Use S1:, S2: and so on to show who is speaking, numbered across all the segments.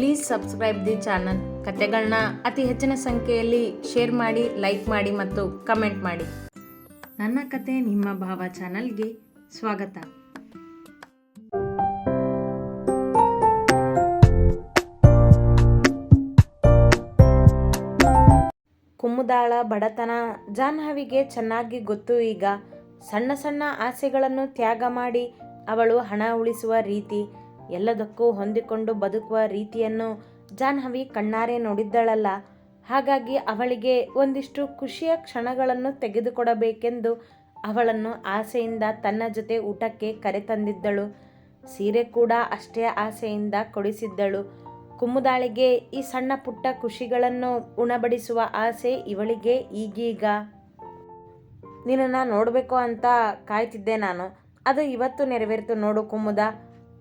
S1: Please subscribe the channel ಕತೆಗಳನ್ನ ಅತಿ ಹೆಚ್ಚಿನ ಸಂಖ್ಯೆಯಲ್ಲಿ ಶೇರ್ ಮಾಡಿ ಲೈಕ್ ಮಾಡಿ ಮತ್ತು ಕಮೆಂಟ್ ಮಾಡಿ. ನನ್ನ ಕತೆ ನಿಮ್ಮ ಭಾವ ಚಾನಲ್ಗೆ ಸ್ವಾಗತ. ಕುಮುದಾಳ ಬಡತನ ಜಾಹ್ನವಿಗೆ ಚೆನ್ನಾಗಿ ಗೊತ್ತು ಈಗ. ಸಣ್ಣ ಸಣ್ಣ ಆಸೆಗಳನ್ನು ತ್ಯಾಗ ಮಾಡಿ ಅವಳು ಹಣ ಉಳಿಸುವ ರೀತಿ. ಎಲ್ಲದಕ್ಕೂ ಹೊಂದಿಕೊಂಡು ಬದುಕುವ ರೀತಿಯನ್ನು ಜಾಹ್ನವಿ ಕಣ್ಣಾರೆ ನೋಡಿದ್ದಳಲ್ಲ. ಹಾಗಾಗಿ ಅವಳಿಗೆ ಒಂದಿಷ್ಟು ಖುಷಿಯ ಕ್ಷಣಗಳನ್ನು ತೆಗೆದುಕೊಡಬೇಕೆಂದು ಅವಳನ್ನು ಆಸೆಯಿಂದ ತನ್ನ ಜೊತೆ ಊಟಕ್ಕೆ ಕರೆತಂದಿದ್ದಳು. ಸೀರೆ ಕೂಡ ಅಷ್ಟೇ ಆಸೆಯಿಂದ ಕೊಡಿಸಿದ್ದಳು. ಕುಮ್ಮುದಾಳಿಗೆ ಈ ಸಣ್ಣ ಪುಟ್ಟ ಖುಷಿಗಳನ್ನು ಉಣಬಡಿಸುವ ಆಸೆ ಇವಳಿಗೆ ಈಗೀಗ. ನಿನ್ನನ್ನು ನೋಡಬೇಕು ಅಂತ ಕಾಯ್ತಿದ್ದೆ ನಾನು. ಅದು ಇವತ್ತು ನೆರವೇರಿತು ನೋಡು ಕುಮುದ.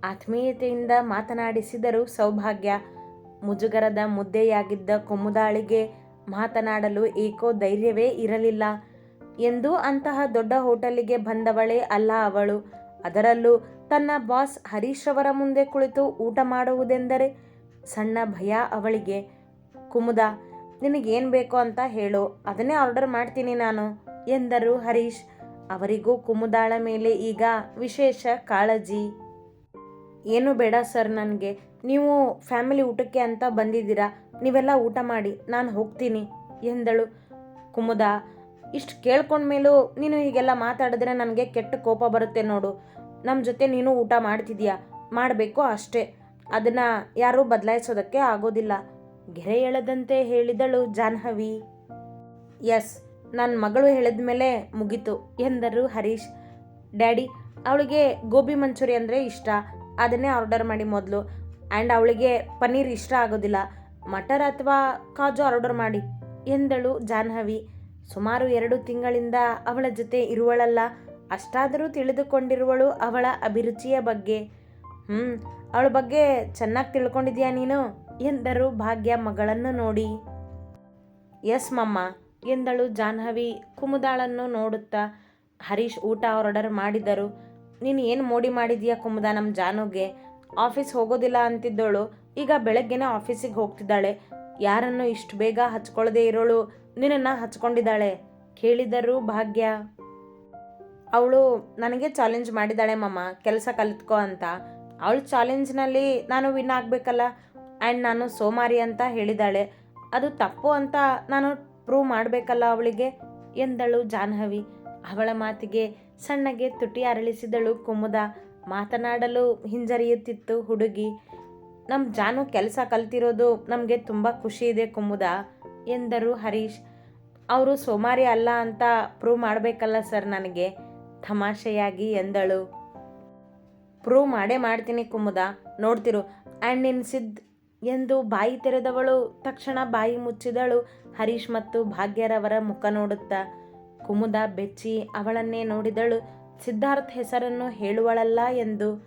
S1: ಆತ್ಮೀಯತೆಯಿಂದ ಮಾತನಾಡಿಸಿದರು ಸೌಭಾಗ್ಯ. ಮುಜುಗರದ ಮುದ್ದೆಯಾಗಿದ್ದ ಕುಮುದಾಳಿಗೆ ಮಾತನಾಡಲು ಏಕೋ ಧೈರ್ಯವೇ ಇರಲಿಲ್ಲ. ಎಂದು ಅಂತಹ ದೊಡ್ಡ ಹೋಟೆಲಿಗೆ ಬಂದವಳೇ ಅಲ್ಲ ಅವಳು. ಅದರಲ್ಲೂ ತನ್ನ ಬಾಸ್ ಹರೀಶ್ ಅವರ ಮುಂದೆ ಕುಳಿತು ಊಟ ಮಾಡುವುದೆಂದರೆ ಸಣ್ಣ ಭಯ ಅವಳಿಗೆ. ಕುಮುದ, ನಿನಗೇನು ಬೇಕು ಅಂತ ಹೇಳು, ಅದನ್ನೇ ಆರ್ಡರ್ ಮಾಡ್ತೀನಿ ನಾನು, ಎಂದರು ಹರೀಶ್. ಅವರಿಗೂ ಕುಮುದಾಳ ಮೇಲೆ ಈಗ ವಿಶೇಷ ಕಾಳಜಿ. ಏನು ಬೇಡ ಸರ್ ನನಗೆ. ನೀವು ಫ್ಯಾಮಿಲಿ ಊಟಕ್ಕೆ ಅಂತ ಬಂದಿದ್ದೀರಾ, ನೀವೆಲ್ಲ ಊಟ ಮಾಡಿ, ನಾನು ಹೋಗ್ತೀನಿ ಎಂದಳು ಕುಮುದ. ಇಷ್ಟು ಕೇಳ್ಕೊಂಡ್ಮೇಲೂ ನೀನು ಹೀಗೆಲ್ಲ ಮಾತಾಡಿದ್ರೆ ನನಗೆ ಕೆಟ್ಟ ಕೋಪ ಬರುತ್ತೆ ನೋಡು. ನಮ್ಮ ಜೊತೆ ನೀನು ಊಟ ಮಾಡ್ತಿದ್ಯಾ? ಮಾಡಬೇಕು ಅಷ್ಟೇ. ಅದನ್ನು ಯಾರೂ ಬದಲಾಯಿಸೋದಕ್ಕೆ ಆಗೋದಿಲ್ಲ. ಗೆರೆ ಎಳೆದಂತೆ ಹೇಳಿದಳು ಜಾಹ್ನವಿ. ಎಸ್ ನನ್ನ ಮಗಳು ಹೇಳಿದ ಮೇಲೆ ಮುಗೀತು ಎಂದರು ಹರೀಶ್. ಡ್ಯಾಡಿ, ಅವಳಿಗೆ ಗೋಬಿ ಮಂಚೂರಿ ಅಂದರೆ ಇಷ್ಟ. ಅದನ್ನೇ ಆರ್ಡರ್ ಮಾಡಿ ಮೊದಲು. ಆ್ಯಂಡ್ ಅವಳಿಗೆ ಪನ್ನೀರ್ ಇಷ್ಟ ಆಗೋದಿಲ್ಲ. ಮಟರ್ ಅಥವಾ ಕಾಜು ಆರ್ಡರ್ ಮಾಡಿ ಎಂದಳು ಜಾಹ್ನವಿ. ಸುಮಾರು ಎರಡು ತಿಂಗಳಿಂದ ಅವಳ ಜೊತೆ ಇರುವಳಲ್ಲ. ಅಷ್ಟಾದರೂ ತಿಳಿದುಕೊಂಡಿರುವಳು ಅವಳ ಅಭಿರುಚಿಯ ಬಗ್ಗೆ. ಹ್ಞೂ ಅವಳ ಬಗ್ಗೆ ಚೆನ್ನಾಗಿ ತಿಳ್ಕೊಂಡಿದ್ಯಾ ನೀನು? ಎಂದರು ಭಾಗ್ಯ ಮಗಳನ್ನು ನೋಡಿ. ಎಸ್ ಮಮ್ಮ, ಎಂದಳು ಜಾಹ್ನವಿ ಕುಮುದಾಳನ್ನು ನೋಡುತ್ತಾ. ಹರೀಶ್ ಊಟ ಆರ್ಡರ್ ಮಾಡಿದರು. ನೀನು ಏನು ಮೋಡಿ ಮಾಡಿದ್ಯಾ ಕುಮುದ ನಮ್ಮ ಜಾನುಗೆ? ಆಫೀಸ್ ಹೋಗೋದಿಲ್ಲ ಅಂತಿದ್ದವಳು ಈಗ ಬೆಳಗ್ಗೆನೇ ಆಫೀಸಿಗೆ ಹೋಗ್ತಿದ್ದಾಳೆ. ಯಾರನ್ನು ಇಷ್ಟು ಬೇಗ ಹಚ್ಕೊಳ್ಳದೆ ಇರೋಳು? ನಿನ್ನನ್ನು ಹಚ್ಕೊಂಡಿದ್ದಾಳೆ. ಕೇಳಿದರು ಭಾಗ್ಯ. ಅವಳು ನನಗೆ ಚಾಲೆಂಜ್ ಮಾಡಿದ್ದಾಳೆ ಮಮ್ಮ ಕೆಲಸ ಕಲಿತ್ಕೊ ಅಂತ. ಅವಳು ಚಾಲೆಂಜ್ನಲ್ಲಿ ನಾನು ವಿನ್ ಆಗಬೇಕಲ್ಲ? ಆ್ಯಂಡ್ ನಾನು ಸೋಮಾರಿ ಅಂತ ಹೇಳಿದ್ದಾಳೆ. ಅದು ತಪ್ಪು ಅಂತ ನಾನು ಪ್ರೂವ್ ಮಾಡಬೇಕಲ್ಲ ಅವಳಿಗೆ? ಎಂದಳು ಜಾಹ್ನವಿ. ಅವಳ ಮಾತಿಗೆ ಸಣ್ಣಗೆ ತುಟಿ ಅರಳಿಸಿದಳು ಕುಮುದ. ಮಾತನಾಡಲು ಹಿಂಜರಿಯುತ್ತಿತ್ತು ಹುಡುಗಿ. ನಮ್ಮ ಜಾನು ಕೆಲಸ ಕಲ್ತಿರೋದು ನಮಗೆ ತುಂಬ ಖುಷಿ ಇದೆ ಕುಮುದ, ಎಂದರು ಹರೀಶ್. ಅವರು ಸೋಮಾರಿ ಅಲ್ಲ ಅಂತ ಪ್ರೂವ್ ಮಾಡಬೇಕಲ್ಲ ಸರ್ ನನಗೆ, ತಮಾಷೆಯಾಗಿ ಎಂದಳು. ಪ್ರೂವ್ ಮಾಡೇ ಮಾಡ್ತೀನಿ ಕುಮುದ, ನೋಡ್ತಿರು. ಆ್ಯಂಡ್ ನಿನ್ ಸಿದ್ ಎಂದು ಬಾಯಿ ತೆರೆದವಳು, ತಕ್ಷಣ ಬಾಯಿ ಮುಚ್ಚಿದಳು ಹರೀಶ್ ಮತ್ತು ಭಾಗ್ಯರವರ ಮುಖ ನೋಡುತ್ತಾ. ಕುಮುದ ಬೆಚ್ಚಿ ಅವಳನ್ನೇ ನೋಡಿದಳು. ಸಿದ್ಧಾರ್ಥ್ ಹೆಸರನ್ನು ಹೇಳುವಳಲ್ಲ ಎಂದು.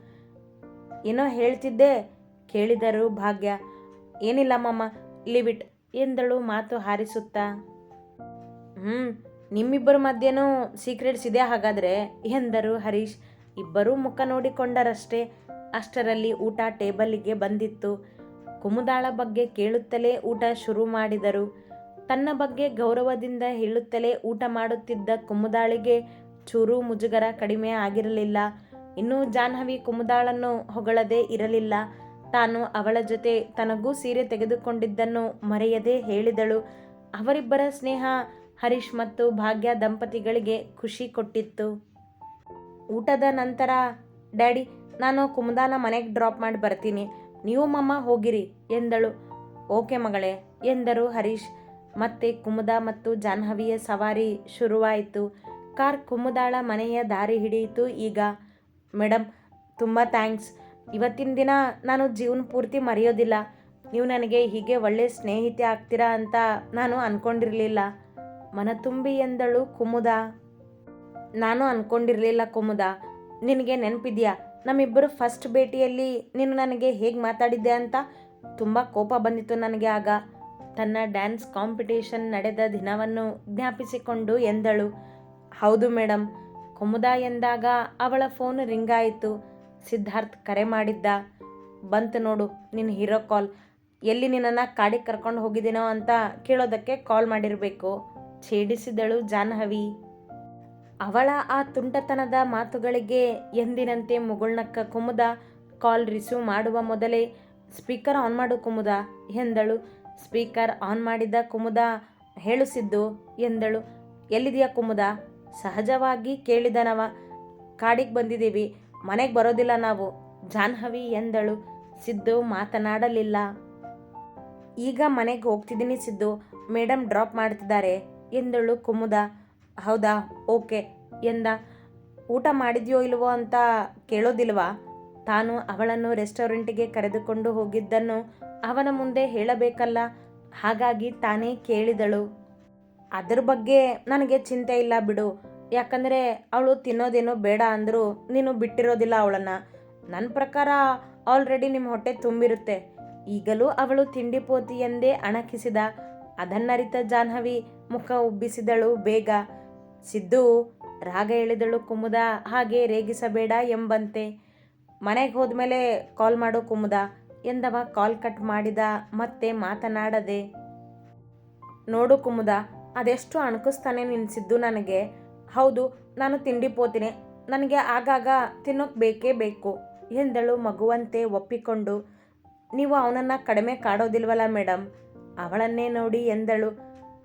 S1: ಏನೋ ಹೇಳ್ತಿದ್ದೆ? ಕೇಳಿದರು ಭಾಗ್ಯ. ಏನಿಲ್ಲ ಮಮ್ಮ ಲಿವಿಟ್ ಎಂದಳು ಮಾತು ಹಾರಿಸುತ್ತಾ. ಹ್ಞೂ ನಿಮ್ಮಿಬ್ಬರ ಮಧ್ಯೆನೂ ಸೀಕ್ರೆಟ್ಸ್ ಇದೆ ಹಾಗಾದರೆ ಎಂದರು ಹರೀಶ್. ಇಬ್ಬರೂ ಮುಖ ನೋಡಿಕೊಂಡರಷ್ಟೇ ಅಷ್ಟರಲ್ಲಿ ಊಟ ಟೇಬಲ್ಲಿಗೆ ಬಂದಿತ್ತು. ಕುಮುದಾಳ ಬಗ್ಗೆ ಕೇಳುತ್ತಲೇ ಊಟ ಶುರು ಮಾಡಿದರು. ತನ್ನ ಬಗ್ಗೆ ಗೌರವದಿಂದ ಹೇಳುತ್ತಲೇ ಊಟ ಮಾಡುತ್ತಿದ್ದ ಕುಮುದಾಳಿಗೆ ಚೂರು ಮುಜುಗರ ಕಡಿಮೆ ಆಗಿರಲಿಲ್ಲ. ಇನ್ನೂ ಜಾಹ್ನವಿ ಕುಮುದಾಳನ್ನು ಹೊಗಳದೇ ಇರಲಿಲ್ಲ. ತಾನು ಅವಳ ಜೊತೆ ತನಗೂ ಸೀರೆ ತೆಗೆದುಕೊಂಡಿದ್ದನ್ನು ಮರೆಯದೇ ಹೇಳಿದಳು. ಅವರಿಬ್ಬರ ಸ್ನೇಹ ಹರೀಶ್ ಮತ್ತು ಭಾಗ್ಯ ದಂಪತಿಗಳಿಗೆ ಖುಷಿ ಕೊಟ್ಟಿತ್ತು. ಊಟದ ನಂತರ, ಡ್ಯಾಡಿ, ನಾನು ಕುಮುದಾನ ಮನೆಗೆ ಡ್ರಾಪ್ ಮಾಡಿ ಬರ್ತೀನಿ. ನೀವು ಮಮ್ಮ ಹೋಗಿರಿ ಎಂದಳು. ಓಕೆ ಮಗಳೇ ಎಂದರು ಹರೀಶ್. ಮತ್ತೆ ಕುಮುದ ಮತ್ತು ಜಾಹ್ನವಿಯ ಸವಾರಿ ಶುರುವಾಯಿತು. ಕಾರ್ ಕುಮುದಾಳ ಮನೆಯ ದಾರಿ ಹಿಡಿಯಿತು. ಈಗ ಮೇಡಮ್ ತುಂಬ ಥ್ಯಾಂಕ್ಸ್. ಇವತ್ತಿನ ದಿನ ನಾನು ಜೀವನ ಪೂರ್ತಿ ಮರೆಯೋದಿಲ್ಲ. ನೀವು ನನಗೆ ಹೀಗೆ ಒಳ್ಳೆ ಸ್ನೇಹಿತೆ ಆಗ್ತೀರಾ ಅಂತ ನಾನು ಅಂದ್ಕೊಂಡಿರಲಿಲ್ಲ ಮನತುಂಬಿ ಎಂದಳು ಕುಮುದ. ನಾನು ಅಂದ್ಕೊಂಡಿರಲಿಲ್ಲ ಕುಮುದ. ನಿನಗೆ ನೆನಪಿದೆಯಾ? ನಮ್ಮಿಬ್ಬರು ಫಸ್ಟ್ ಭೇಟಿಯಲ್ಲಿ ನೀನು ನನಗೆ ಹೇಗೆ ಮಾತಾಡಿದ್ದೆ ಅಂತ ತುಂಬ ಕೋಪ ಬಂದಿತ್ತು ನನಗೆ ಆಗ. ತನ್ನ ಡ್ಯಾನ್ಸ್ ಕಾಂಪಿಟೇಷನ್ ನಡೆದ ದಿನವನ್ನು ಜ್ಞಾಪಿಸಿಕೊಂಡು ಎಂದಳು. ಹೌದು ಮೇಡಮ್ ಕುಮುದ ಎಂದಾಗ ಅವಳ ಫೋನ್ ರಿಂಗ್ ಆಯಿತು ಸಿದ್ಧಾರ್ಥ್ ಕರೆ ಮಾಡಿದ್ದ, ಬಂತು ನೋಡು ನಿನ್ನ ಹೀರೋ ಕಾಲ್. ಎಲ್ಲಿ ನಿನ್ನನ್ನು ಕಾಡಿಗೆ ಕರ್ಕೊಂಡು ಹೋಗಿದ್ದೀನೋ ಅಂತ ಕೇಳೋದಕ್ಕೆ ಕಾಲ್ ಮಾಡಿರಬೇಕು, ಛೇಡಿಸಿದಳು ಜಾಹ್ನವಿ. ಅವಳ ಆ ತುಂಟತನದ ಮಾತುಗಳಿಗೆ ಎಂದಿನಂತೆ ಮುಗುಳ್ನಕ್ಕ ಕುಮುದ, ಕಾಲ್ ರಿಸೀವ್ ಮಾಡುವ ಮೊದಲೇ ಸ್ಪೀಕರ್ ಆನ್ ಮಾಡು ಕುಮುದ, ಎಂದಳು. ಸ್ಪೀಕರ್ ಆನ್ ಮಾಡಿದ ಕುಮುದ ಹೇಳು ಸಿದ್ದು ಎಂದಳು. ಎಲ್ಲಿದೆಯಾ ಕುಮುದ? ಸಹಜವಾಗಿ ಕೇಳಿದನವ. ಕಾಡಿಗೆ ಬಂದಿದ್ದೀವಿ. ಮನೆಗೆ ಬರೋದಿಲ್ಲ ನಾವು. ಜಾಹ್ನವಿ ಎಂದಳು. ಸಿದ್ದು ಮಾತನಾಡಲಿಲ್ಲ. ಈಗ ಮನೆಗೆ ಹೋಗ್ತಿದ್ದೀನಿ ಸಿದ್ದು. ಮೇಡಮ್ ಡ್ರಾಪ್ ಮಾಡ್ತಿದ್ದಾರೆ ಎಂದಳು ಕುಮುದ. ಹೌದಾ? ಓಕೆ ಎಂದ. ಊಟ ಮಾಡಿದ್ಯೋ ಇಲ್ವೋ ಅಂತ ಕೇಳೋದಿಲ್ವಾ? ತಾನು ಅವಳನ್ನು ರೆಸ್ಟೋರೆಂಟಿಗೆ ಕರೆದುಕೊಂಡು ಹೋಗಿದ್ದನ್ನು ಅವನ ಮುಂದೆ ಹೇಳಬೇಕಲ್ಲ? ಹಾಗಾಗಿ ತಾನೇ ಕೇಳಿದಳು. ಅದ್ರ ಬಗ್ಗೆ ನನಗೆ ಚಿಂತೆ ಇಲ್ಲ ಬಿಡು. ಯಾಕಂದರೆ ಅವಳು ತಿನ್ನೋದೇನೋ ಬೇಡ ಅಂದರೂ ನೀನು ಬಿಟ್ಟಿರೋದಿಲ್ಲ ಅವಳನ್ನು. ನನ್ನ ಪ್ರಕಾರ ಆಲ್ರೆಡಿ ನಿಮ್ಮ ಹೊಟ್ಟೆ ತುಂಬಿರುತ್ತೆ. ಈಗಲೂ ಅವಳು ತಿಂಡಿ ಪೋತಿ ಎಂದೇ ಅಣಕಿಸಿದ. ಅದನ್ನರಿತ ಜಾಹ್ನವಿ ಮುಖ ಉಬ್ಬಿಸಿದಳು ಬೇಗ. ಸಿದ್ದು, ರಾಗ ಎಳೆದಳು ಕುಮುದ, ಹಾಗೆ ರೇಗಿಸಬೇಡ ಎಂಬಂತೆ. ಮನೆಗೆ ಹೋದ್ಮೇಲೆ ಕಾಲ್ ಮಾಡು ಕುಮುದ. ಎಂದವ ಕಾಲ್ ಕಟ್ ಮಾಡಿದ ಮತ್ತೆ ಮಾತನಾಡದೆ. ನೋಡು ಕುಮುದ, ಅದೆಷ್ಟು ಅಣಕಿಸ್ತಾನೆ ನಿನ್ಸಿದ್ದು ನನಗೆ. ಹೌದು, ನಾನು ತಿಂಡಿ ಪೋತೀನಿ. ನನಗೆ ಆಗಾಗ ತಿನ್ನೋಕೆ ಬೇಕೇ ಬೇಕು ಎಂದಳು ಮಗುವಂತೆ ಒಪ್ಪಿಕೊಂಡು. ನೀವು ಅವನನ್ನು ಕಡಿಮೆ ಕಾಡೋದಿಲ್ವಲ್ಲ ಮೇಡಮ್ ಅವಳನ್ನೇ ನೋಡಿ ಎಂದಳು.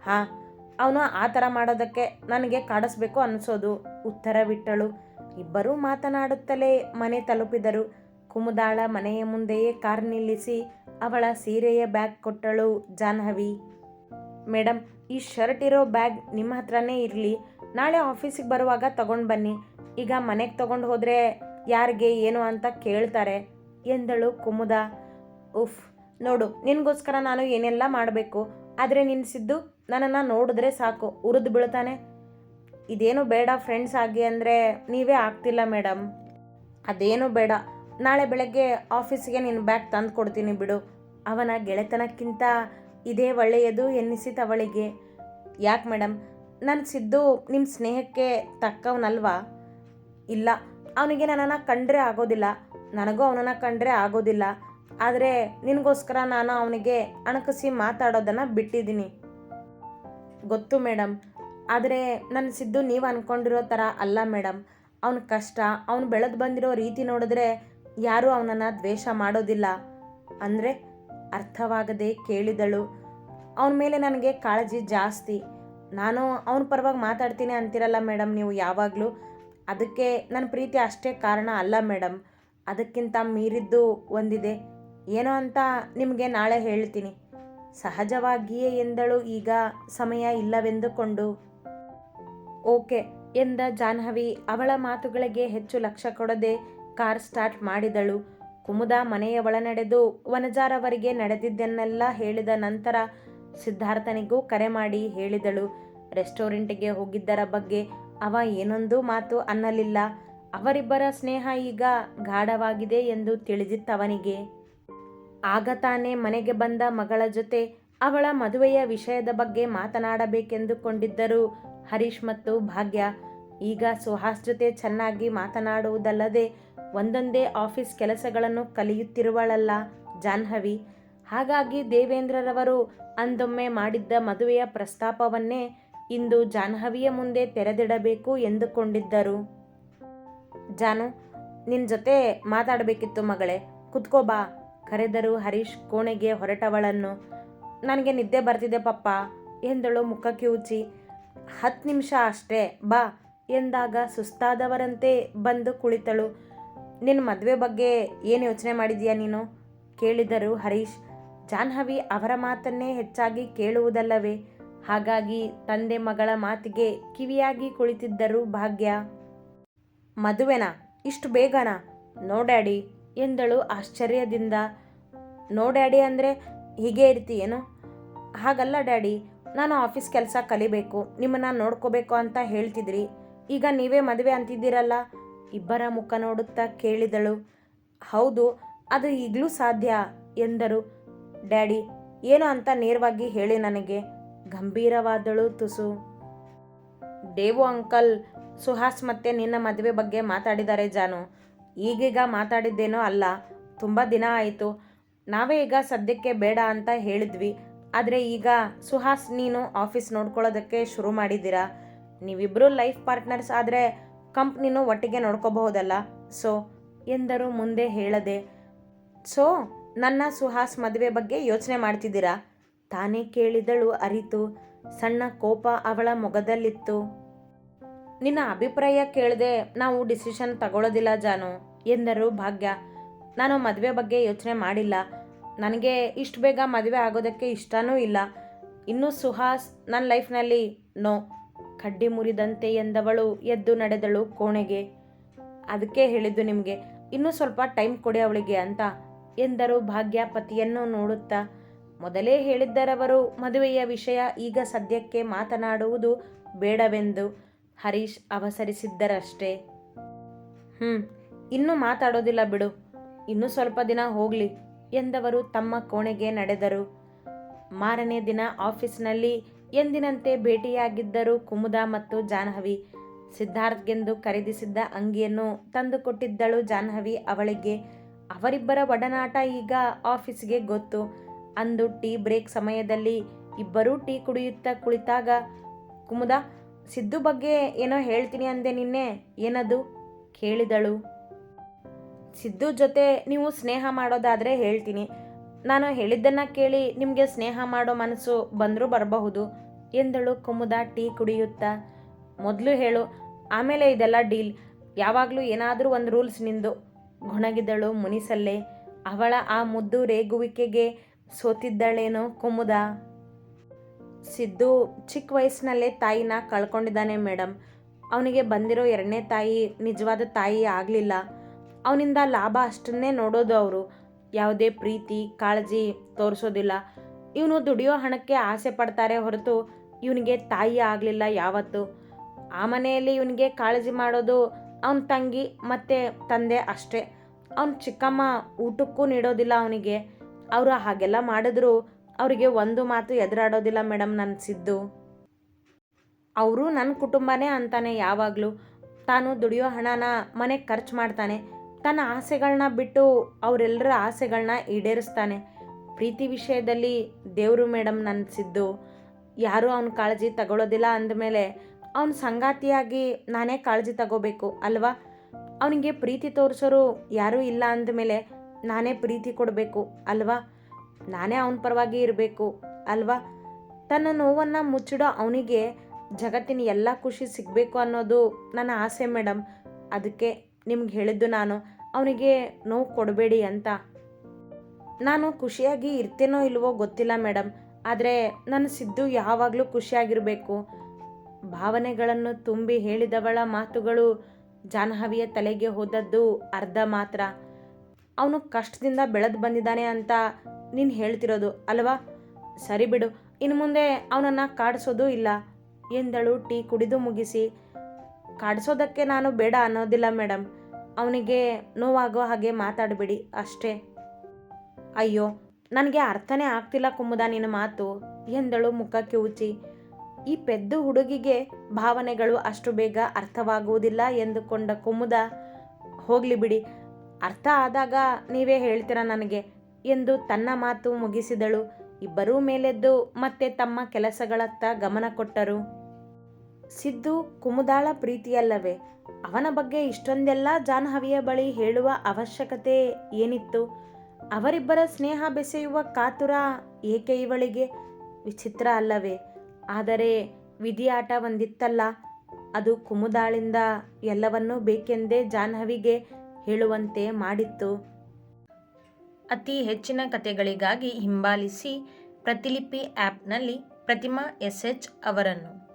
S1: ಹಾ, ಅವನು ಆ ಥರ ಮಾಡೋದಕ್ಕೆ ನನಗೆ ಕಾಡಿಸ್ಬೇಕು ಅನಿಸೋದು, ಉತ್ತರವಿಟ್ಟಳು. ಇಬ್ಬರೂ ಮಾತನಾಡುತ್ತಲೇ ಮನೆ ತಲುಪಿದರು. ಕುಮುದಾಳ ಮನೆಯ ಮುಂದೆಯೇ ಕಾರ್ ನಿಲ್ಲಿಸಿ ಅವಳ ಸೀರೆಯ ಬ್ಯಾಗ್ ಕೊಟ್ಟಳು ಜಾಹ್ನವಿ. ಮೇಡಮ್ ಈ ಶರ್ಟ್ ಇರೋ ಬ್ಯಾಗ್ ನಿಮ್ಮ ಹತ್ರನೇ ಇರಲಿ. ನಾಳೆ ಆಫೀಸಿಗೆ ಬರುವಾಗ ತಗೊಂಡು ಬನ್ನಿ. ಈಗ ಮನೆಗೆ ತಗೊಂಡು ಹೋದರೆ ಯಾರಿಗೆ ಏನು ಅಂತ ಕೇಳ್ತಾರೆ, ಎಂದಳು ಕುಮುದ. ಉಫ್, ನೋಡು, ನಿನಗೋಸ್ಕರ ನಾನು ಏನೆಲ್ಲ ಮಾಡಬೇಕು, ಆದರೆ ನಿನ್ಸಿದ್ದು ನನ್ನನ್ನು ನೋಡಿದ್ರೆ ಸಾಕು, ಉರಿದು ಬೀಳ್ತಾನೆ. ಇದೇನು ಬೇಡ ಫ್ರೆಂಡ್ಸ್ ಆಗಿ ಅಂದರೆ ನೀವೇ ಆಗ್ತಿಲ್ಲ ಮೇಡಮ್ ಅದೇನು ಬೇಡ ನಾಳೆ ಬೆಳಗ್ಗೆ ಆಫೀಸಿಗೆ ನಿನ್ನ ಬ್ಯಾಗ್ ತಂದು ಕೊಡ್ತೀನಿ ಬಿಡು. ಅವನ ಗೆಳೆತನಕ್ಕಿಂತ ಇದೇ ಒಳ್ಳೆಯದು ಎನ್ನಿಸಿತವಳಿಗೆ ಯಾಕೆ ಮೇಡಮ್ ನನ್ನ ಸಿದ್ದು ನಿಮ್ಮ ಸ್ನೇಹಕ್ಕೆ ತಕ್ಕವನಲ್ವಾ? ಇಲ್ಲ, ಅವನಿಗೆ ನನ್ನನ್ನು ಕಂಡ್ರೆ ಆಗೋದಿಲ್ಲ. ನನಗೂ ಅವನನ್ನು ಕಂಡ್ರೆ ಆಗೋದಿಲ್ಲ. ಆದರೆ ನಿನಗೋಸ್ಕರ ನಾನು ಅವನಿಗೆ ಅಣಕಿಸಿ ಮಾತಾಡೋದನ್ನು ಬಿಟ್ಟಿದ್ದೀನಿ. ಗೊತ್ತು ಮೇಡಮ್ ಆದರೆ ನನ್ನ ಸಿದ್ದು ನೀವು ಅಂದ್ಕೊಂಡಿರೋ ಥರ ಅಲ್ಲ ಮೇಡಮ್ ಅವನ ಕಷ್ಟ, ಅವನು ಬೆಳೆದು ಬಂದಿರೋ ರೀತಿ ನೋಡಿದ್ರೆ ಯಾರೂ ಅವನನ್ನು ದ್ವೇಷ ಮಾಡೋದಿಲ್ಲ. ಅಂದರೆ ಅರ್ಥವಾಗದೆ ಕೇಳಿದಳು. ಅವನ ಮೇಲೆ ನನಗೆ ಕಾಳಜಿ ಜಾಸ್ತಿ. ನಾನು ಅವನ ಪರವಾಗಿ ಮಾತಾಡ್ತೀನಿ ಅಂತಿರಲ್ಲ ಮೇಡಮ್ ನೀವು ಯಾವಾಗಲೂ. ಅದಕ್ಕೆ ನನ್ನ ಪ್ರೀತಿ ಅಷ್ಟೇ ಕಾರಣ ಅಲ್ಲ ಮೇಡಮ್ ಅದಕ್ಕಿಂತ ಮೀರಿದ್ದು ಒಂದಿದೆ. ಏನೋ ಅಂತ ನಿಮಗೆ ನಾಳೆ ಹೇಳ್ತೀನಿ. ಸಹಜವಾಗಿಯೇ ಎಂದಳು ಈಗ ಸಮಯ ಇಲ್ಲವೆಂದುಕೊಂಡು. ಓಕೆ ಎಂದ ಜಾಹ್ನವಿ, ಅವಳ ಮಾತುಗಳಿಗೆ ಹೆಚ್ಚು ಲಕ್ಷ್ಯ ಕೊಡದೆ ಕಾರ್ ಸ್ಟಾರ್ಟ್ ಮಾಡಿದಳು. ಕುಮುದ ಮನೆಯ ಒಳನಡೆದು ವನಜಾರವರಿಗೆ ನಡೆದಿದ್ದನ್ನೆಲ್ಲ ಹೇಳಿದ ನಂತರ ಸಿದ್ಧಾರ್ಥನಿಗೂ ಕರೆ ಮಾಡಿ ಹೇಳಿದಳು. ರೆಸ್ಟೋರೆಂಟಿಗೆ ಹೋಗಿದ್ದರ ಬಗ್ಗೆ ಅವ ಏನೊಂದು ಮಾತು ಅನ್ನಲಿಲ್ಲ. ಅವರಿಬ್ಬರ ಸ್ನೇಹ ಈಗ ಗಾಢವಾಗಿದೆ ಎಂದು ತಿಳಿದಿತ್ತವನಿಗೆ. ಆಗ ತಾನೇ ಮನೆಗೆ ಬಂದ ಮಗಳ ಜೊತೆ ಅವಳ ಮದುವೆಯ ವಿಷಯದ ಬಗ್ಗೆ ಮಾತನಾಡಬೇಕೆಂದುಕೊಂಡಿದ್ದರು ಹರೀಶ್ ಮತ್ತು ಭಾಗ್ಯ. ಈಗ ಸುಹಾಸ್ ಜೊತೆ ಚೆನ್ನಾಗಿ ಮಾತನಾಡುವುದಲ್ಲದೆ ಒಂದೊಂದೇ ಆಫೀಸ್ ಕೆಲಸಗಳನ್ನು ಕಲಿಯುತ್ತಿರುವಳಲ್ಲ ಜಾಹ್ನವಿ. ಹಾಗಾಗಿ ದೇವೇಂದ್ರರವರು ಅಂದೊಮ್ಮೆ ಮಾಡಿದ್ದ ಮದುವೆಯ ಪ್ರಸ್ತಾಪವನ್ನೇ ಇಂದು ಜಾಹ್ನವಿಯ ಮುಂದೆ ತೆರೆದಿಡಬೇಕು ಎಂದುಕೊಂಡಿದ್ದರು. ಜಾನು ನಿನ್ನ ಜೊತೆ ಮಾತಾಡಬೇಕಿತ್ತು ಮಗಳೇ. ಕುತ್ಕೋ ಬಾ, ಕರೆದರು ಹರೀಶ್ ಕೋಣೆಗೆ ಹೊರಟವಳನ್ನು. ನನಗೆ ನಿದ್ದೆ ಬರ್ತಿದೆ ಪಪ್ಪ, ಎಂದಳು ಮುಖಕ್ಕೆ ಉಚ್ಚಿ ಹತ್ತು ನಿಮಿಷ ಅಷ್ಟೇ, ಬಾ. ಎಂದಾಗ ಸುಸ್ತಾದವರಂತೆ ಬಂದು ಕುಳಿತಳು. ನಿನ್ನ ಮದುವೆ ಬಗ್ಗೆ ಏನು ಯೋಚನೆ ಮಾಡಿದೀಯಾ ನೀನು? ಕೇಳಿದರು ಹರೀಶ್. ಜಾಹ್ನವಿ ಅವರ ಮಾತನ್ನೇ ಹೆಚ್ಚಾಗಿ ಕೇಳುವುದಲ್ಲವೇ? ಹಾಗಾಗಿ ತಂದೆ ಮಗಳ ಮಾತಿಗೆ ಕಿವಿಯಾಗಿ ಕುಳಿತಿದ್ದರು ಭಾಗ್ಯ. ಮದುವೆನಾ? ಇಷ್ಟು ಬೇಗನಾ? ನೋಡ್ಯಾಡಿ ಎಂದಳು ಆಶ್ಚರ್ಯದಿಂದ. ನೋಡ್ಯಾಡಿ ಅಂದರೆ ಹೀಗೆ ಇರ್ತೀಯೇನು ಹಾಗಲ್ಲ ಡ್ಯಾಡಿ, ನಾನು ಆಫೀಸ್ ಕೆಲಸ ಕಲಿಬೇಕು, ನಿಮ್ಮನ್ನು ನೋಡ್ಕೋಬೇಕು ಅಂತ ಹೇಳ್ತಿದ್ರಿ. ಈಗ ನೀವೇ ಮದುವೆ ಅಂತಿದ್ದೀರಲ್ಲ? ಇಬ್ಬರ ಮುಖ ನೋಡುತ್ತಾ ಕೇಳಿದಳು. ಹೌದು, ಅದು ಈಗಲೂ ಸಾಧ್ಯ ಎಂದರು. ಡ್ಯಾಡಿ, ಏನು ಅಂತ ನೇರವಾಗಿ ಹೇಳಿ ನನಗೆ. ಗಂಭೀರವಾದಳು ತುಸು. ದೇವು ಅಂಕಲ್, ಸುಹಾಸ್ ಮತ್ತೆ ನಿನ್ನ ಮದುವೆ ಬಗ್ಗೆ ಮಾತಾಡಿದ್ದಾರೆ ಜಾನು. ಈಗೀಗ ಮಾತಾಡಿದ್ದೇನೋ ಅಲ್ಲ, ತುಂಬ ದಿನ ಆಯಿತು. ನಾವೇ ಈಗ ಸದ್ಯಕ್ಕೆ ಬೇಡ ಅಂತ ಹೇಳಿದ್ವಿ. ಆದರೆ ಈಗ ಸುಹಾಸ್, ನೀನು ಆಫೀಸ್ ನೋಡ್ಕೊಳ್ಳೋದಕ್ಕೆ ಶುರು ಮಾಡಿದ್ದೀರಾ? ನೀವಿಬ್ಬರು ಲೈಫ್ ಪಾರ್ಟ್ನರ್ಸ್ ಆದರೆ ಕಂಪ್ನಿನೂ ಒಟ್ಟಿಗೆ ನೋಡ್ಕೋಬಹುದಲ್ಲ. ಸೊ ಎಂದರು ಮುಂದೆ ಹೇಳದೆ ಸೊ ನನ್ನ ಸುಹಾಸ್ ಮದುವೆ ಬಗ್ಗೆ ಯೋಚನೆ ಮಾಡ್ತಿದ್ದೀರಾ? ತಾನೇ ಕೇಳಿದಳು ಅರಿತು. ಸಣ್ಣ ಕೋಪ ಅವಳ ಮೊಗದಲ್ಲಿತ್ತು ನಿನ್ನ ಅಭಿಪ್ರಾಯ ಕೇಳದೆ ನಾವು ಡಿಸಿಷನ್ ತಗೊಳ್ಳೋದಿಲ್ಲ ಜಾನು, ಎಂದರು ಭಾಗ್ಯ. ನಾನು ಮದುವೆ ಬಗ್ಗೆ ಯೋಚನೆ ಮಾಡಿಲ್ಲ. ನನಗೆ ಇಷ್ಟು ಬೇಗ ಮದುವೆ ಆಗೋದಕ್ಕೆ ಇಷ್ಟನೂ ಇಲ್ಲ. ಇನ್ನೂ ಸುಹಾಸ್ ನನ್ನ ಲೈಫ್ನಲ್ಲಿ ನೋ ಕಡ್ಡಿ ಮುರಿದಂತೆ ಎಂದವಳು ಎದ್ದು ನಡೆದಳು ಕೋಣೆಗೆ. ಅದಕ್ಕೆ ಹೇಳಿದ್ದು ನಿಮಗೆ, ಇನ್ನೂ ಸ್ವಲ್ಪ ಟೈಮ್ ಕೊಡಿ ಅವಳಿಗೆ ಅಂತ ಎಂದರು ಭಾಗ್ಯ ಪತಿಯನ್ನು ನೋಡುತ್ತಾ. ಮೊದಲೇ ಹೇಳಿದ್ದರವರು ಮದುವೆಯ ವಿಷಯ ಈಗ ಸದ್ಯಕ್ಕೆ ಮಾತನಾಡುವುದು ಬೇಡವೆಂದು ಹರೀಶ್ ಅವಸರಿಸಿದ್ದರಷ್ಟೇ. ಹ್ಞೂ ಇನ್ನೂ ಮಾತಾಡೋದಿಲ್ಲ ಬಿಡು, ಇನ್ನೂ ಸ್ವಲ್ಪ ದಿನ ಹೋಗಲಿ ಎಂದವರು ತಮ್ಮ ಕೋಣೆಗೆ ನಡೆದರು. ಮಾರನೇ ದಿನ ಆಫೀಸ್ನಲ್ಲಿ ಎಂದಿನಂತೆ ಭೇಟಿಯಾಗಿದ್ದರು ಕುಮುದ ಮತ್ತು ಜಾಹ್ನವಿ. ಸಿದ್ಧಾರ್ಥ್ಗೆಂದು ಖರೀದಿಸಿದ್ದ ಅಂಗಿಯನ್ನು ತಂದುಕೊಟ್ಟಿದ್ದಳು ಜಾಹ್ನವಿ. ಅವಳಿಗೆ, ಅವರಿಬ್ಬರ ಒಡನಾಟ ಈಗ ಆಫೀಸ್ಗೆ ಗೊತ್ತು. ಅಂದು ಟೀ ಬ್ರೇಕ್ ಸಮಯದಲ್ಲಿ ಇಬ್ಬರೂ ಟೀ ಕುಡಿಯುತ್ತಾ ಕುಳಿತಾಗ, ಕುಮುದ, ಸಿದ್ದು ಬಗ್ಗೆ ಏನೋ ಹೇಳ್ತೀನಿ ಅಂದೆ ನಿನ್ನೆ. ಏನದು? ಕೇಳಿದಳು. ಸಿದ್ದು ಜೊತೆ ನೀವು ಸ್ನೇಹ ಮಾಡೋದಾದರೆ ಹೇಳ್ತೀನಿ. ನಾನು ಹೇಳಿದ್ದನ್ನು ಕೇಳಿ ನಿಮಗೆ ಸ್ನೇಹ ಮಾಡೋ ಮನಸ್ಸು ಬಂದರೂ ಬರಬಹುದು. ಎಂದಳು ಕುಮುದ ಟೀ ಕುಡಿಯುತ್ತಾ. ಮೊದಲು ಹೇಳು, ಆಮೇಲೆ ಇದೆಲ್ಲ ಡೀಲ್. ಯಾವಾಗಲೂ ಏನಾದರೂ ಒಂದು ರೂಲ್ಸ್ ನಿಂದು. ಗೊಣಗಿದಳು ಮುನಿಸಲ್ಲೇ. ಅವಳ ಆ ಮುದ್ದು ರೇಗುವಿಕೆಗೆ ಸೋತಿದ್ದಳೇನೋ ಕುಮುದ. ಸಿದ್ದು ಚಿಕ್ಕ ವಯಸ್ಸಿನಲ್ಲೇ ತಾಯಿನ ಕಳ್ಕೊಂಡಿದ್ದಾನೆ ಮೇಡಮ್ ಅವನಿಗೆ ಬಂದಿರೋ ಎರಡನೇ ತಾಯಿ ನಿಜವಾದ ತಾಯಿ ಆಗಲಿಲ್ಲ. ಅವನಿಂದ ಲಾಭ ಅಷ್ಟನ್ನೇ ನೋಡೋದು ಅವರು. ಯಾವುದೇ ಪ್ರೀತಿ, ಕಾಳಜಿ ತೋರಿಸೋದಿಲ್ಲ. ಇವನು ದುಡಿಯೋ ಹಣಕ್ಕೆ ಆಸೆ ಪಡ್ತಾರೆ ಹೊರತು ಇವನಿಗೆ ತಾಯಿ ಆಗಲಿಲ್ಲ ಯಾವತ್ತು. ಆ ಮನೆಯಲ್ಲಿ ಇವನಿಗೆ ಕಾಳಜಿ ಮಾಡೋದು ಅವನ ತಂಗಿ ಮತ್ತು ತಂದೆ ಅಷ್ಟೇ. ಅವನ ಚಿಕ್ಕಮ್ಮ ಊಟಕ್ಕೂ ನೀಡೋದಿಲ್ಲ ಅವನಿಗೆ. ಅವರು ಹಾಗೆಲ್ಲ ಮಾಡಿದ್ರು ಅವರಿಗೆ ಒಂದು ಮಾತು ಎದುರಾಡೋದಿಲ್ಲ ಮೇಡಮ್ ನನ್ನ ಸಿದ್ದು. ಅವರು ನನ್ನ ಕುಟುಂಬನೇ ಅಂತಾನೆ ಯಾವಾಗಲೂ. ತಾನು ದುಡಿಯೋ ಹಣನ ಮನೆಗೆ ಖರ್ಚು ಮಾಡ್ತಾನೆ. ತನ್ನ ಆಸೆಗಳನ್ನ ಬಿಟ್ಟು ಅವರೆಲ್ಲರ ಆಸೆಗಳನ್ನ ಈಡೇರಿಸ್ತಾನೆ. ಪ್ರೀತಿ ವಿಷಯದಲ್ಲಿ ದೇವರು ಮೇಡಮ್ ನನ್ನ ಸಿದ್ದು ಯಾರೂ ಅವನ ಕಾಳಜಿ ತಗೊಳ್ಳೋದಿಲ್ಲ ಅಂದಮೇಲೆ ಅವನ ಸಂಗಾತಿಯಾಗಿ ನಾನೇ ಕಾಳಜಿ ತಗೋಬೇಕು ಅಲ್ವಾ? ಅವನಿಗೆ ಪ್ರೀತಿ ತೋರಿಸೋರು ಯಾರೂ ಇಲ್ಲ ಅಂದಮೇಲೆ ನಾನೇ ಪ್ರೀತಿ ಕೊಡಬೇಕು ಅಲ್ವಾ? ನಾನೇ ಅವನ ಪರವಾಗಿ ಇರಬೇಕು ಅಲ್ವಾ? ತನ್ನ ನೋವನ್ನು ಮುಚ್ಚಿಡೋ ಅವನಿಗೆ ಜಗತ್ತಿನ ಎಲ್ಲ ಖುಷಿ ಸಿಗಬೇಕು ಅನ್ನೋದು ನನ್ನ ಆಸೆ ಮೇಡಮ್. ಅದಕ್ಕೆ ನಿಮ್ಗೆ ಹೇಳಿದ್ದು ನಾನು. ಅವನಿಗೆ ನೋವು ಕೊಡಬೇಡಿ ಅಂತ. ನಾನು ಖುಷಿಯಾಗಿ ಇರ್ತೇನೋ ಇಲ್ವೋ ಗೊತ್ತಿಲ್ಲ ಮೇಡಮ್ ಆದರೆ ನನ್ನ ಸಿದ್ದು ಯಾವಾಗಲೂ ಖುಷಿಯಾಗಿರಬೇಕು. ಭಾವನೆಗಳನ್ನು ತುಂಬಿ ಹೇಳಿದವಳ ಮಾತುಗಳು ಜಾಹ್ನವಿಯ ತಲೆಗೆ ಹೋದದ್ದು ಅರ್ಧ ಮಾತ್ರ. ಅವನು ಕಷ್ಟದಿಂದ ಬೆಳೆದು ಬಂದಿದ್ದಾನೆ ಅಂತ ನೀನು ಹೇಳ್ತಿರೋದು ಅಲ್ವಾ? ಸರಿ ಬಿಡು, ಇನ್ನು ಮುಂದೆ ಅವನನ್ನು ಕಾಡಿಸೋದು ಇಲ್ಲ. ಎಂದಳು ಟೀ ಕುಡಿದು ಮುಗಿಸಿ. ಕಾಡಿಸೋದಕ್ಕೆ ನಾನು ಬೇಡ ಅನ್ನೋದಿಲ್ಲ ಮೇಡಮ್ ಅವನಿಗೆ ನೋವಾಗೋ ಹಾಗೆ ಮಾತಾಡಬೇಡಿ, ಅಷ್ಟೇ. ಅಯ್ಯೋ, ನನಗೆ ಅರ್ಥನೇ ಆಗ್ತಿಲ್ಲ ಕುಮ್ಮುದ ನಿನ್ನ ಮಾತು, ಎಂದಳು ಮುಖ ಕಿವುಚಿ. ಈ ಪೆದ್ದ ಹುಡುಗಿಗೆ ಭಾವನೆಗಳು ಅಷ್ಟು ಬೇಗ ಅರ್ಥವಾಗುವುದಿಲ್ಲ ಎಂದುಕೊಂಡ ಕುಮುದ ಹೋಗಲಿ ಬಿಡಿ, ಅರ್ಥ ಆದಾಗ ನೀವೇ ಹೇಳ್ತೀರ ನನಗೆ, ಎಂದು ತನ್ನ ಮಾತು ಮುಗಿಸಿದಳು. ಇಬ್ಬರೂ ಮೇಲೆದ್ದು ಮತ್ತೆ ತಮ್ಮ ಕೆಲಸಗಳತ್ತ ಗಮನ ಕೊಟ್ಟರು. ಸಿದ್ದು ಕುಮುದಾಳ ಪ್ರೀತಿಯಲ್ಲವೇ? ಅವನ ಬಗ್ಗೆ ಇಷ್ಟೊಂದೆಲ್ಲ ಜಾಹ್ನವಿಯ ಬಳಿ ಹೇಳುವ ಅವಶ್ಯಕತೆ ಏನಿತ್ತು? ಅವರಿಬ್ಬರ ಸ್ನೇಹ ಬೆಸೆಯುವ ಕಾತುರ ಏಕೆ ಇವಳಿಗೆ? ವಿಚಿತ್ರ ಅಲ್ಲವೇ? ಆದರೆ ವಿಧಿಯಾಟ ಒಂದಿತ್ತಲ್ಲ, ಅದು ಕುಮುದಾಳಿಂದ ಎಲ್ಲವನ್ನೂ ಬೇಕೆಂದೇ ಜಾಹ್ನವಿಗೆ ಹೇಳುವಂತೆ ಮಾಡಿತ್ತು. ಅತಿ ಹೆಚ್ಚಿನ ಕಥೆಗಳಿಗಾಗಿ ಹಿಂಬಾಲಿಸಿ ಪ್ರತಿಲಿಪಿ ಆ್ಯಪ್ನಲ್ಲಿ ಪ್ರತಿಮಾ ಎಸ್ ಎಚ್ ಅವರನ್ನು.